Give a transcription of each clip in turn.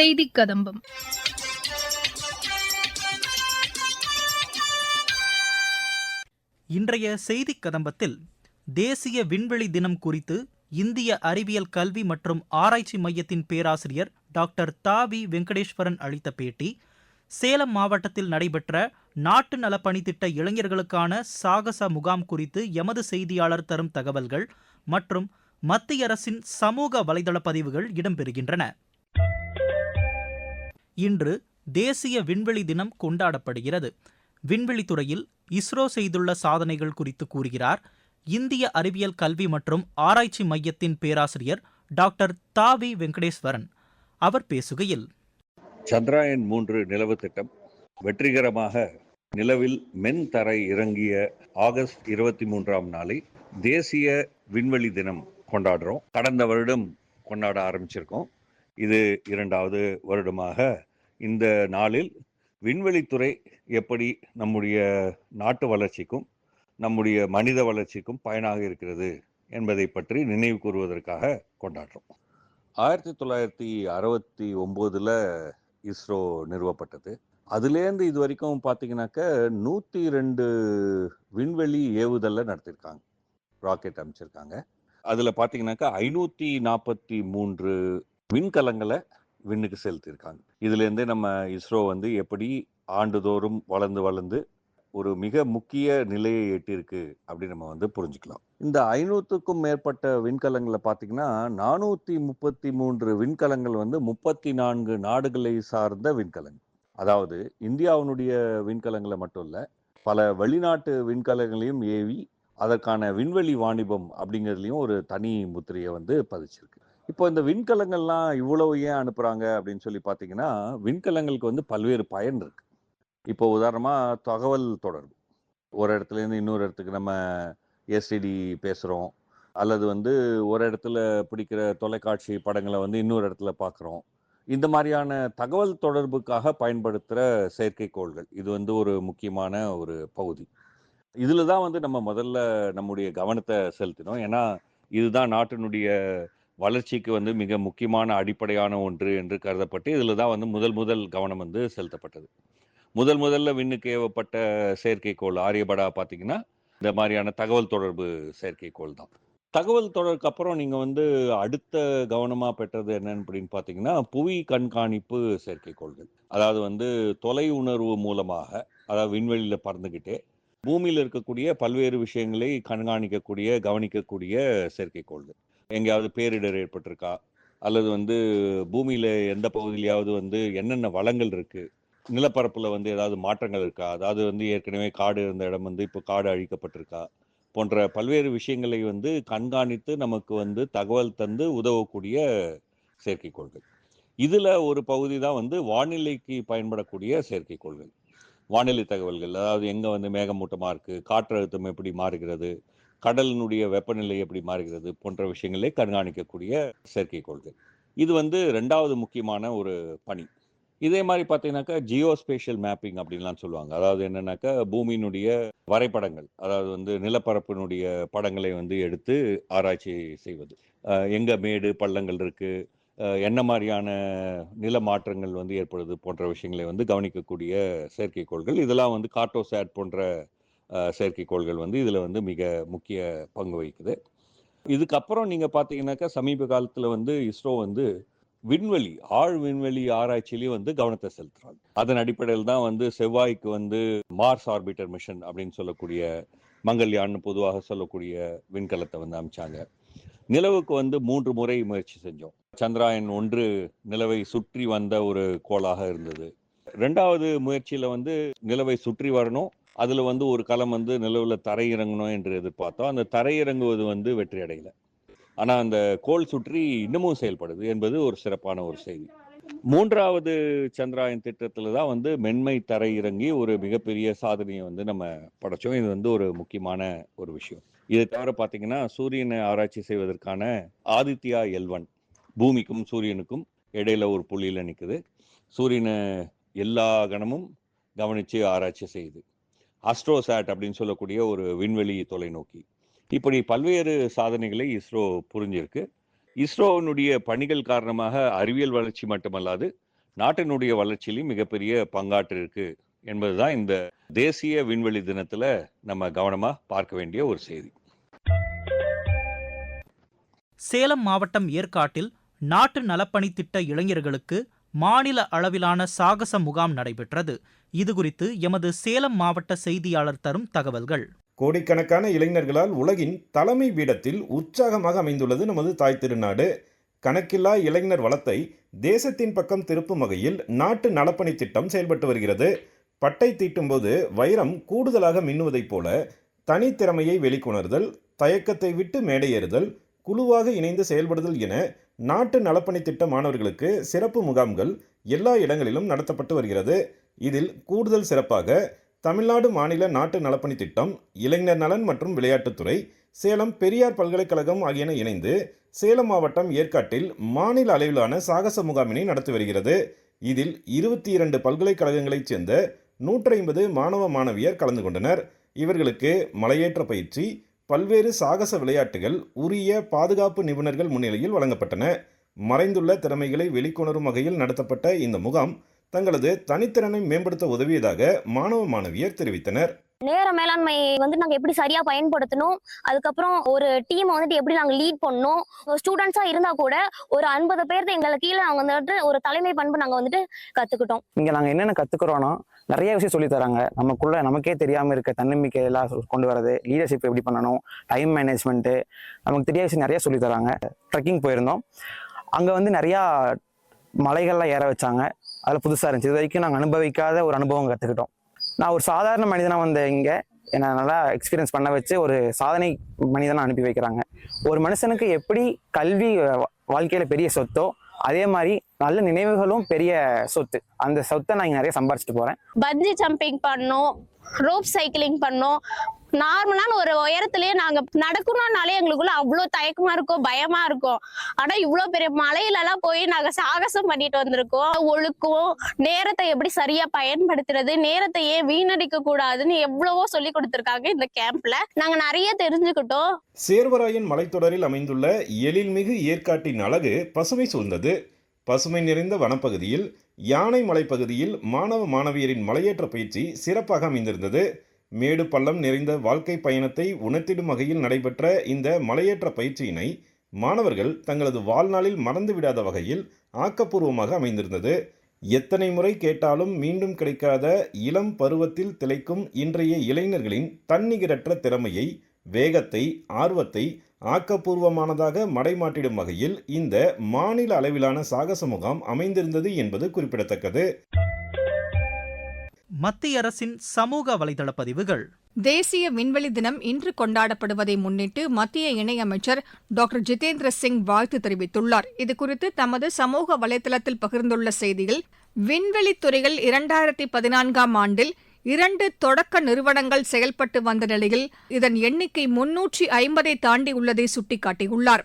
செய்தி கதம்பம். இன்றைய செய்தி கதம்பத்தில் தேசிய விண்வெளி தினம் குறித்து இந்திய அறிவியல் கல்வி மற்றும் ஆராய்ச்சி மையத்தின் பேராசிரியர் டாக்டர் தாவி வெங்கடேஸ்வரன் அளித்த பேட்டி சேலம் மாவட்டத்தில் நடைபெற்ற நாட்டு நலப்பணி திட்ட இளைஞர்களுக்கான சாகச முகாம் குறித்து எமது செய்தியாளர் தரும் தகவல்கள் மற்றும் மத்திய அரசின் சமூக வலைதள பதிவுகள் இடம்பெறுகின்றன. இன்று தேசிய விண்வெளி தினம் கொண்டாடப்படுகிறது. விண்வெளித்துறையில் இஸ்ரோ செய்துள்ள சாதனைகள் குறித்து கூறுகிறார். இந்திய அறிவியல் கல்வி மற்றும் ஆராய்ச்சி மையத்தின் பேராசிரியர் டாக்டர் தாவி வெங்கடேஸ்வரன் அவர் பேசுகையில் சந்திராயன் மூன்று நிலவு திட்டம் வெற்றிகரமாக நிலவில் மென் தரை இறங்கிய ஆகஸ்ட் இருபத்தி மூன்றாம் நாளை தேசிய விண்வெளி தினம் கொண்டாடுறோம். கடந்த வருடம் கொண்டாட ஆரம்பிச்சிருக்கோம். இது இரண்டாவது வருடமாக இந்த நாளில் விண்வெளித்துறை எப்படி நம்முடைய நாட்டு வளர்ச்சிக்கும் நம்முடைய மனித வளர்ச்சிக்கும் பயனாக இருக்கிறது என்பதை பற்றி நினைவு கூறுவதற்காக கொண்டாடுறோம். ஆயிரத்தி தொள்ளாயிரத்தி அறுபத்தி ஒம்போதில் இஸ்ரோ நிறுவப்பட்டது. அதுலேருந்து இது வரைக்கும் பார்த்தீங்கன்னாக்க நூற்றி ரெண்டு விண்வெளி ஏவுதலை நடத்தியிருக்காங்க ராக்கெட் அமைச்சிருக்காங்க. அதில் பார்த்தீங்கன்னாக்கா ஐநூற்றி நாற்பத்தி மூன்று விண்கலங்களை விண்ணுக்கு செலுத்தியிருக்காங்க. இதுலேருந்தே நம்ம இஸ்ரோ வந்து எப்படி ஆண்டுதோறும் வளர்ந்து வளர்ந்து ஒரு மிக முக்கிய நிலையை எட்டியிருக்கு அப்படின்னு நம்ம வந்து புரிஞ்சுக்கலாம். இந்த ஐநூற்றுக்கும் மேற்பட்ட விண்கலங்களை பார்த்தீங்கன்னா நானூற்றி முப்பத்தி மூன்று விண்கலங்கள் வந்து முப்பத்தி நான்கு நாடுகளை சார்ந்த விண்கலங்கள். அதாவது இந்தியாவினுடைய விண்கலங்களை மட்டும் இல்லை பல வெளிநாட்டு விண்கலங்களையும் ஏவி அதற்கான விண்வெளி வாணிபம் அப்படிங்கிறதுலையும் ஒரு தனி முத்திரையை வந்து பதிச்சிருக்கு. இப்போ இந்த விண்கலங்கள்லாம் இவ்வளவு ஏன் அனுப்புறாங்க அப்படின்னு சொல்லி பார்த்தீங்கன்னா விண்கலங்களுக்கு வந்து பல்வேறு பயன் இருக்கு. இப்போ உதாரணமா தகவல் தொடர்பு. ஒரு இடத்துல இருந்து இன்னொரு இடத்துக்கு நம்ம எஸ்டிடி பேசுகிறோம் அல்லது வந்து ஒரு இடத்துல பிடிக்கிற தொலைக்காட்சி படங்களை வந்து இன்னொரு இடத்துல பார்க்குறோம். இந்த மாதிரியான தகவல் தொடர்புக்காக பயன்படுத்துகிற செயற்கைக்கோள்கள். இது வந்து ஒரு முக்கியமான ஒரு பகுதி. இதில் தான் வந்து நம்ம முதல்ல நம்முடைய கவனத்தை செலுத்தினோம். ஏன்னா இதுதான் நாட்டினுடைய வளர்ச்சிக்கு வந்து மிக முக்கியமான அடிப்படையான ஒன்று என்று கருதப்பட்டு இதில் தான் வந்து முதல் முதல் கவனம் வந்து செலுத்தப்பட்டது. முதல் முதல்ல விண்ணுக்கு ஏவப்பட்ட செயற்கைக்கோள் ஆரியபடா பார்த்தீங்கன்னா இந்த மாதிரியான தகவல் தொடர்பு செயற்கைக்கோள் தான். தகவல் தொடருக்கு அப்புறம் நீங்கள் வந்து அடுத்த கவனமாக பெற்றது என்னன்னு அப்படின்னு பார்த்தீங்கன்னா புவி கண்காணிப்பு செயற்கைக்கோள்கள். அதாவது வந்து தொலை உணர்வு மூலமாக அதாவது விண்வெளியில் பறந்துக்கிட்டே பூமியில் இருக்கக்கூடிய பல்வேறு விஷயங்களை கண்காணிக்கக்கூடிய கவனிக்கக்கூடிய செயற்கைக்கோள்கள். எங்கேயாவது பேரிடர் ஏற்பட்டிருக்கா? அல்லது வந்து பூமியில் எந்த பகுதியிலையாவது வந்து என்னென்ன வளங்கள் இருக்குது நிலப்பரப்பில் வந்து ஏதாவது மாற்றங்கள் இருக்கா? அதாவது வந்து ஏற்கனவே காடு இருந்த இடம் வந்து இப்போ காடு அழிக்கப்பட்டிருக்கா? போன்ற பல்வேறு விஷயங்களை வந்து கண்காணித்து நமக்கு வந்து தகவல் தந்து உதவக்கூடிய செயற்கைக்கோள்கள். இதில் ஒரு பகுதி தான் வந்து வானிலைக்கு பயன்படக்கூடிய செயற்கைக்கோள்கள். வானிலை தகவல்கள் அதாவது எங்கே வந்து மேகமூட்டமாக இருக்குது காற்றழுத்தம் எப்படி மாறுகிறது? கடலினுடைய வெப்பநிலை எப்படி மாறுகிறது போன்ற விஷயங்களே கண்காணிக்கக்கூடிய செயற்கைக்கோள்கள் இது வந்து ரெண்டாவது முக்கியமான ஒரு பணி. இதே மாதிரி பார்த்தீங்கன்னாக்கா ஜியோ ஸ்பேஷியல் மேப்பிங் அப்படின்லாம் சொல்லுவாங்க. அதாவது என்னன்னாக்கா பூமியினுடைய வரைபடங்கள் அதாவது வந்து நிலப்பரப்பினுடைய படங்களை வந்து எடுத்து ஆராய்ச்சி செய்வது. எங்கே மேடு பள்ளங்கள் இருக்குது என்ன மாதிரியான நில மாற்றங்கள் வந்து ஏற்படுது போன்ற விஷயங்களை வந்து கவனிக்கக்கூடிய செயற்கைக்கோள்கள் இதெல்லாம் வந்து கார்டோசேட் போன்ற செயற்கைக்கோள்கள் வந்து இதில் வந்து மிக முக்கிய பங்கு வகிக்குது. இதுக்கப்புறம் நீங்கள் பார்த்தீங்கன்னாக்கா சமீப காலத்தில் வந்து இஸ்ரோ வந்து விண்வெளி ஆழ் விண்வெளி ஆராய்ச்சியிலையும் வந்து கவனத்தை செலுத்துறாங்க. அதன் அடிப்படையில் தான் வந்து செவ்வாய்க்கு வந்து மார்ஸ் ஆர்பிட்டர் மிஷன் அப்படின்னு சொல்லக்கூடிய மங்கள்யான்னு பொதுவாக சொல்லக்கூடிய விண்கலத்தை வந்து அமைச்சாங்க. நிலவுக்கு வந்து மூன்று முறை முயற்சி செஞ்சோம். சந்திராயன் ஒன்று நிலவை சுற்றி வந்த ஒரு கோளாக இருந்தது. ரெண்டாவது முயற்சியில வந்து நிலவை சுற்றி வரணும் அதில் வந்து ஒரு களம் வந்து நிலவில் தரையிறங்கணும் என்று எதிர்பார்த்தோம். அந்த தரையிறங்குவது வந்து வெற்றி அடையல. ஆனால் அந்த கோள் சுற்றி இன்னமும் செயல்படுது என்பது ஒரு சிறப்பான ஒரு செய்தி. மூன்றாவது சந்திராயன் திட்டத்தில் தான் வந்து மென்மை தரை இறங்கி ஒரு மிகப்பெரிய சாதனையை வந்து நம்ம படைச்சோம். இது வந்து ஒரு முக்கியமான ஒரு விஷயம். இதை தவிர பார்த்தீங்கன்னா சூரியனை ஆராய்ச்சி செய்வதற்கான ஆதித்யா எல்வன் பூமிக்கும் சூரியனுக்கும் இடையில ஒரு புள்ளியில் நிற்குது சூரியனை எல்லா கணமும் கவனித்து ஆராய்ச்சி செய்யுது. அஸ்ட்ரோசாட் அப்படின்னு சொல்லக்கூடிய ஒரு விண்வெளி தொலைநோக்கி. இப்படி பல்வேறு சாதனைகளை இஸ்ரோ புரிஞ்சிருக்கு. இஸ்ரோவினுடைய பணிகள் காரணமாக அறிவியல் வளர்ச்சி மட்டுமல்லாது நாட்டினுடைய வளர்ச்சியிலும் மிகப்பெரிய பங்காற்று இருக்கு என்பதுதான் இந்த தேசிய விண்வெளி தினத்துல நம்ம கவனமா பார்க்க வேண்டிய ஒரு செய்தி. சேலம் மாவட்டம் ஏற்காட்டில் நாட்டு நலப்பணி திட்ட இளைஞர்களுக்கு மாநில அளவிலான சாகச முகாம் நடைபெற்றது. இதுகுறித்து எமது சேலம் மாவட்ட செய்தியாளர் தரும் தகவல்கள். கோடிக்கணக்கான இளைஞர்களால் உலகின் தலைமை பீடத்தில் உற்சாகமாக அமைந்துள்ளது நமது தாய் திருநாடு. கணக்கில்லா இளைஞர் வளத்தை தேசத்தின் பக்கம் திருப்பும் வகையில் நாட்டு நலப்பணி திட்டம் செயல்பட்டு வருகிறது. பட்டை தீட்டும்போது வைரம் கூடுதலாக மின்னுவதைப் போல தனித்திறமையை வெளிக்கொணர்தல் தயக்கத்தை விட்டு மேடையேறுதல் குழுவாக இணைந்து செயல்படுதல் என நாட்டு நலப்பணி திட்ட மாணவர்களுக்கு சிறப்பு முகாம்கள் எல்லா இடங்களிலும் நடத்தப்பட்டு வருகிறது. இதில் கூடுதல் சிறப்பாக தமிழ்நாடு மாநில நாட்டு நலப்பணி திட்டம் இளைஞர் நலன் மற்றும் விளையாட்டுத்துறை சேலம் பெரியார் பல்கலைக்கழகம் ஆகியன இணைந்து சேலம் மாவட்டம் ஏற்காட்டில் மாநில அளவிலான சாகச முகாமினை நடத்தி வருகிறது. இதில் இருபத்தி இரண்டு பல்கலைக்கழகங்களைச் சேர்ந்த நூற்றி ஐம்பது மாணவ மாணவியர் கலந்து கொண்டனர். இவர்களுக்கு மலையேற்ற பயிற்சி பல்வேறு சாகச விளையாட்டுகள் உரிய பாதுகாப்பு நிபுணர்கள் முன்னிலையில் வழங்கப்பட்டன. மறைந்துள்ள திறமைகளை வெளிக்கொணரும் வகையில் நடத்தப்பட்ட இந்த முகாம் தங்களது தனித்திறனை மேம்படுத்த உதவியதாக மாணவ மாணவியர் தெரிவித்தனர். நேர மேலாண்மை வந்து நாங்க எப்படி சரியா பயன்படுத்தணும் அதுக்கப்புறம் ஒரு டீம் வந்துட்டு எப்படி நாங்க லீட் பண்ணணும் ஸ்டூடெண்ட்ஸா இருந்தா கூட ஒரு ஐம்பது பேர்த்து எங்களை கீழே நாங்க வந்துட்டு ஒரு தலைமை பண்பு நாங்க வந்துட்டு கத்துக்கிட்டோம். இங்க நாங்க என்னென்ன கத்துக்கிறோம்னா நிறைய விஷயம் சொல்லி தராங்க. நமக்குள்ள நமக்கே தெரியாமல் இருக்க தன்னம்பிக்கை எல்லாம் கொண்டு வரது லீடர்ஷிப் எப்படி பண்ணணும் டைம் மேனேஜ்மெண்ட்டு நமக்கு தெரியாத விஷயம் நிறைய சொல்லி தராங்க. ட்ரெக்கிங் போயிருந்தோம். அங்கே வந்து நிறையா மலைகள்லாம் ஏற வச்சாங்க. அதில் புதுசாக இருந்துச்சு. இது வரைக்கும் நாங்கள் அனுபவிக்காத ஒரு அனுபவம் கற்றுக்கிட்டோம் நான் ஒரு சாதாரண மனிதனாக வந்த இங்கே என்னை நல்லா எக்ஸ்பீரியன்ஸ் பண்ண வச்சு ஒரு சாதனை மனிதனாக அனுப்பி வைக்கிறாங்க. ஒரு மனுஷனுக்கு எப்படி கல்வி வா- பெரிய சொத்தோ அதே மாதிரி நல்ல நினைவுகளும் பெரிய சொத்து. அந்த சொத்தை நான் நிறைய சம்பாரிச்சிட்டு போறேன். பஞ்சி ஜம்பிங் பண்ணோம் ரோப் சைக்கிளிங் பண்ணோம் நார்மலான ஒரு உயரத்திலேயே நாங்க நடக்கணும்னாலே எங்களுக்குள்ள அவ்வளோ தயக்கமா இருக்கும் பயமா இருக்கும். ஆனா இவ்வளோ பெரிய மலையில எல்லாம் போய் நாங்க சாகசம் பண்ணிட்டு வந்திருக்கோம். ஒழுக்கம் நேரத்தை எப்படி சரியா பயன்படுத்துறது நேரத்தை ஏன் வீணடிக்க கூடாதுன்னு எவ்வளவோ சொல்லி கொடுத்துருக்காங்க இந்த கேம்ப்ல நாங்க நிறைய தெரிஞ்சுக்கிட்டோம். சேர்வராயன் மலைத்தொடரில் அமைந்துள்ள எழில்மிகு ஏற்காட்டின் அழகு பசுமை சூழ்ந்தது. பசுமை நிறைந்த வனப்பகுதியில் யானை மலைப்பகுதியில் மாணவ மாணவியரின் மலையேற்ற பயிற்சி சிறப்பாக அமைந்திருந்தது. மேடு பள்ளம் நிறைந்த வாழ்க்கை பயணத்தை உணர்த்திடும் வகையில் நடைபெற்ற இந்த மலையேற்ற பயிற்சியினை மாணவர்கள் தங்களது வாழ்நாளில் மறந்துவிடாத வகையில் ஆக்கப்பூர்வமாக அமைந்திருந்தது. எத்தனை முறை கேட்டாலும் மீண்டும் கிடைக்காத இளம் பருவத்தில் திளைக்கும் இன்றைய இளைஞர்களின் தன்னிகரற்ற திறமையை வேகத்தை ஆர்வத்தை ஆக்கப்பூர்வமானதாக மடைமாட்டிடும் வகையில் இந்த மாநில அளவிலான சாகச முகாம் அமைந்திருந்தது என்பது குறிப்பிடத்தக்கது. மத்திய அரசின் சமூக வலைதள பதிவுகள். தேசிய விண்வெளி தினம் இன்று கொண்டாடப்படுவதை முன்னிட்டு மத்திய இணையமைச்சர் டாக்டர் ஜிதேந்திர சிங் வாழ்த்து தெரிவித்துள்ளார். இதுகுறித்து தமது சமூக வலைதளத்தில் பகிர்ந்துள்ள செய்தியில் விண்வெளி துறையில் இரண்டாயிரத்தி பதினான்காம் ஆண்டில் இரண்டு தொடக்க நிறுவனங்கள் செயல்பட்டு வந்த நிலையில் இதன் எண்ணிக்கை முன்னூற்றி ஐம்பதை தாண்டி உள்ளதை சுட்டிக்காட்டியுள்ளார்.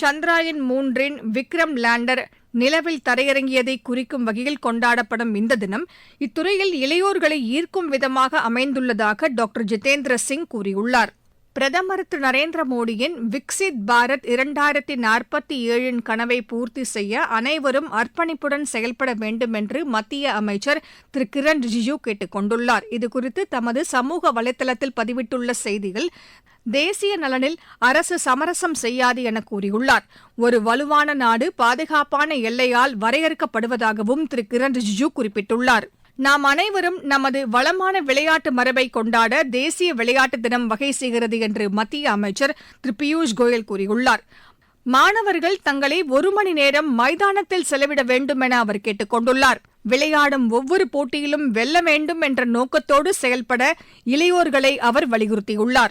சந்திராயன் மூன்றின் விக்ரம் லேண்டர் நிலவில் தரையிறங்கியதை குறிக்கும் வகையில் கொண்டாடப்படும் இந்த தினம் இத்துறையில் இளையோர்களை ஈர்க்கும் விதமாக அமைந்துள்ளதாக டாக்டர் ஜிதேந்திர சிங் கூறியுள்ளார். பிரதமர் திரு. நரேந்திர மோடியின் விக்சித் பாரத் இரண்டாயிரத்தி நாற்பத்தி ஏழின் கனவை பூர்த்தி செய்ய அனைவரும் அர்ப்பணிப்புடன் செயல்பட வேண்டும் என்று மத்திய அமைச்சர் திரு. கிரண் ரிஜிஜூ கேட்டுக் கொண்டுள்ளார். இதுகுறித்து தமது சமூக வலைதளத்தில் பதிவிட்டுள்ள செய்தியில் தேசிய நலனில் அரசு சமரசம் செய்யாது என கூறியுள்ளார். ஒரு வலுவான நாடு பாதுகாப்பான எல்லையால் வரையறுக்கப்படுவதாகவும் திரு. கிரண் ரிஜிஜூ குறிப்பிட்டுள்ளார். நாம் அனைவரும் நமது வளமான விளையாட்டு மரபை கொண்டாட தேசிய விளையாட்டு தினம் வகை செய்கிறது என்று மத்திய அமைச்சர் திரு. பியூஷ் கோயல் கூறியுள்ளார். மாணவர்கள் தங்களை ஒரு மணி நேரம் மைதானத்தில் செலவிட வேண்டும் என அவர் கேட்டுக் கொண்டுள்ளார். விளையாடும் ஒவ்வொரு போட்டியிலும் வெல்ல வேண்டும் என்ற நோக்கத்தோடு செயல்பட இளையோர்களை அவர் வலியுறுத்தியுள்ளார்.